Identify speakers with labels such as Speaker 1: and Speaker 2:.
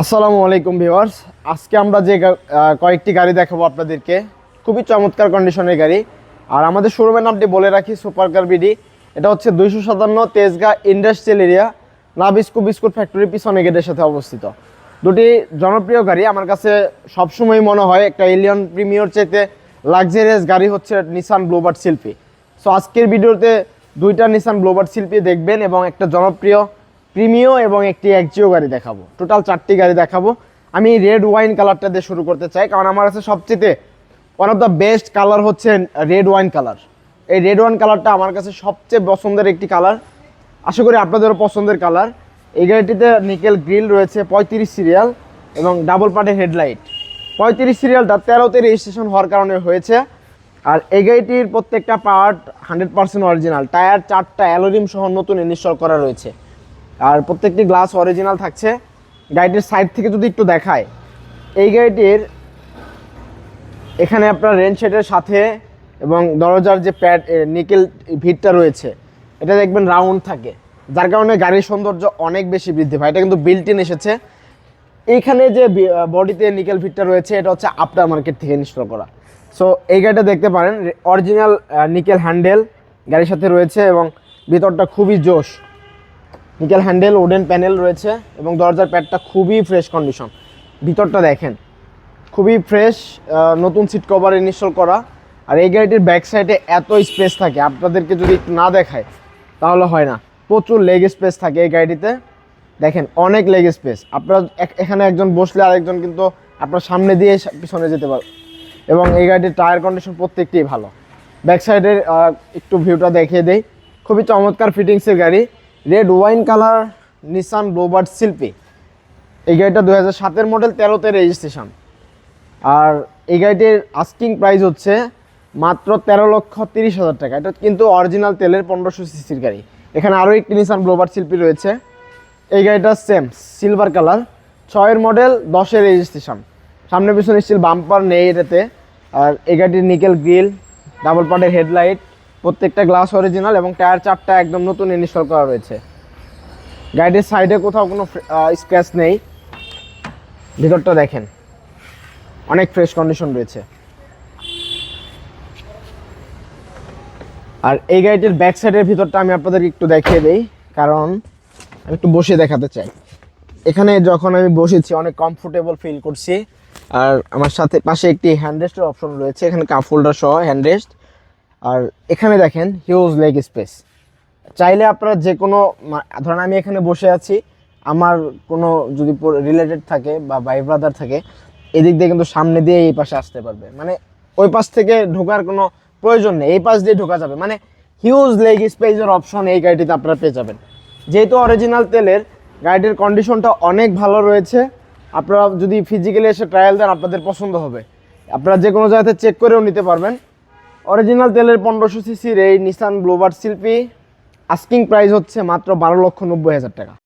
Speaker 1: আসসালামু আলাইকুম ভিউয়ার্স। আজকে আমরা যে কয়েকটি গাড়ি দেখাবো আপনাদেরকে। খুবই চমৎকার কন্ডিশনের গাড়ি। আর আমাদের শোরুমের নামটি বলে রাখি সুপার কার বিডি। এটা হচ্ছে দুইশো সাতান্ন Tejgaon industrial area, Nabisco biscuit factory পিছনে গেটের সাথে অবস্থিত। দুটি জনপ্রিয় গাড়ি। আমার কাছে সবসময় মনে হয় একটা এলিয়ন প্রিমিয়র চাইতে লাক্সারিয়াস গাড়ি হচ্ছে নিসান ব্লুবার্ড শিল্পী সো আজকের ভিডিওতে দুইটা নিসান ব্লোবার শিল্পী দেখবেন এবং একটা জনপ্রিয় প্রিমিও এবং একটি একজিও গাড়ি দেখাবো। টোটাল চারটি গাড়ি দেখাবো। আমি রেড ওয়াইন কালারটা দিয়ে শুরু করতে চাই, কারণ আমার কাছে সবচেয়ে one of the best colour হচ্ছে রেড ওয়াইন কালার এই রেড ওয়াইন কালারটা আমার কাছে সবচেয়ে পছন্দের একটি কালার আশা করি আপনাদেরও পছন্দের কালার এই গাড়িটিতে নিকেল গ্রিল রয়েছে, পঁয়ত্রিশ সিরিয়াল এবং ডাবল পার্টের হেডলাইট পঁয়ত্রিশ সিরিয়ালটা তেরোতে রেজিস্ট্রেশন হওয়ার কারণে হয়েছে। আর এই গাড়িটির প্রত্যেকটা part hundred percent original tyre চারটা অ্যালোরিম সহ নতুন ইনস্টল করা রয়েছে। আর প্রত্যেকটি গ্লাস অরিজিনাল থাকছে। গাড়িটির সাইড থেকে যদি একটু দেখায়, এই গাড়িটির এখানে আপনার রেন শেডের সাথে এবং দরজার যে প্যাড নিকেল ভিটটা রয়েছে, এটা দেখবেন রাউন্ড থাকে। যার কারণে গাড়ির সৌন্দর্য অনেক বেশি বৃদ্ধি পায়। এটা কিন্তু বিল্ট ইন এসেছে। এইখানে যে বডিতে নিকেল ফিটটা রয়েছে, এটা হচ্ছে আফটার মার্কেট থেকে ইনস্টল করা। সো এই গাড়িটা দেখতে পারেন অরিজিনাল নিকেল হ্যান্ডেল গাড়ির সাথে রয়েছে এবং ভিতরটা খুবই জোশ। নিকেল হ্যান্ডেল ওডেন প্যানেল রয়েছে এবং দরজার প্যাডটা খুবই ফ্রেশ কন্ডিশন ভিতরটা দেখেন, খুবই ফ্রেশ নতুন সিট কভার ইনস্টল করা। আর এই গাড়িটির ব্যাক সাইডে এত স্পেস থাকে, আপনাদেরকে যদি একটু না দেখায়, তাহলে হয় না। প্রচুর লেগ স্পেস থাকে এই গাড়িটিতে। দেখেন, অনেক লেগ স্পেস আপনার এখানে একজন বসলে আরেকজন কিন্তু আপনার সামনে দিয়ে পিছনে যেতে পারবে এবং এই গাড়িটির টায়ার কন্ডিশন প্রত্যেকটিই ভালো। ব্যাক সাইডের একটু ভিউটা দেখিয়ে দেই। খুবই চমৎকার ফিটিংসের গাড়ি। Red wine colour Nissan Bluebird শিল্পী এই গাড়িটা দু হাজার সাতের মডেল তেরোতে রেজিস্ট্রেশন আর এই গাড়িটির আস্কিং প্রাইস হচ্ছে মাত্র তেরো লক্ষ তিরিশ হাজার টাকা। এটা কিন্তু অরিজিনাল তেলের পনেরোশো সিসির গাড়ি। এখানে আরও একটি নিসান ব্লোবার শিল্পী রয়েছে। এই গাড়িটা সেম সিলভার কালার ছয়ের মডেল দশের রেজিস্ট্রেশন সামনে পিছনে স্টিল বাম্পার নেই এটাতে। আর এই গাড়িটির নিকেল গ্রিল ডাবল পার্টের হেডলাইট প্রত্যেকটা গ্লাস অরিজিনাল এবং টায়ার চারটা একদম নতুন ইনস্টল করা রয়েছে। গাড়িটির সাইডে কোথাও কোনো স্ক্র্যাচ নেই। ভিতরটা দেখেন। অনেক ফ্রেশ কন্ডিশন রয়েছে। আর এই গাড়িটির ব্যাক সাইডের ভিতরটা আমি আপনাদেরকে একটু দেখিয়ে দিই, কারণ আমি একটু বসে দেখাতে চাই। এখানে যখন আমি বসেছি, অনেক কমফোর্টেবল ফিল করছি। আর আমার সাথে পাশে একটি হ্যান্ডরেস্টের অপশন রয়েছে। এখানে কাপ হোল্ডার সহ হ্যান্ডরেস্ট আর এখানে দেখেন হিউজ লেগ স্পেস চাইলে আপনারা যে কোনো ধরেন আমি এখানে বসে আছি, আমার কোনো যদি রিলেটেড থাকে বা বাই ব্রাদার থাকে, এদিক দিয়ে কিন্তু সামনে দিয়ে এই পাশে আসতে পারবে। মানে ওই পাশ থেকে ঢোকার কোনো প্রয়োজন নেই, এই পাশ দিয়ে ঢোকা যাবে। মানে হিউজ লেগ স্পেসের অপশন এই গাড়িটিতে আপনারা পেয়ে যাবেন। যেহেতু অরিজিনাল তেলের, গাড়িটির কন্ডিশনটা অনেক ভালো রয়েছে। আপনারা যদি ফিজিক্যালি এসে ট্রায়াল দেন, আপনাদের পছন্দ হবে। আপনারা যে কোনো জায়গাতে চেক করেও নিতে পারবেন। অরিজিনাল তেলের পনেরোশো সিসির এই নিসান ব্লোভার শিল্পী আস্কিং প্রাইস হচ্ছে মাত্র বারো লক্ষ নব্বই হাজার টাকা।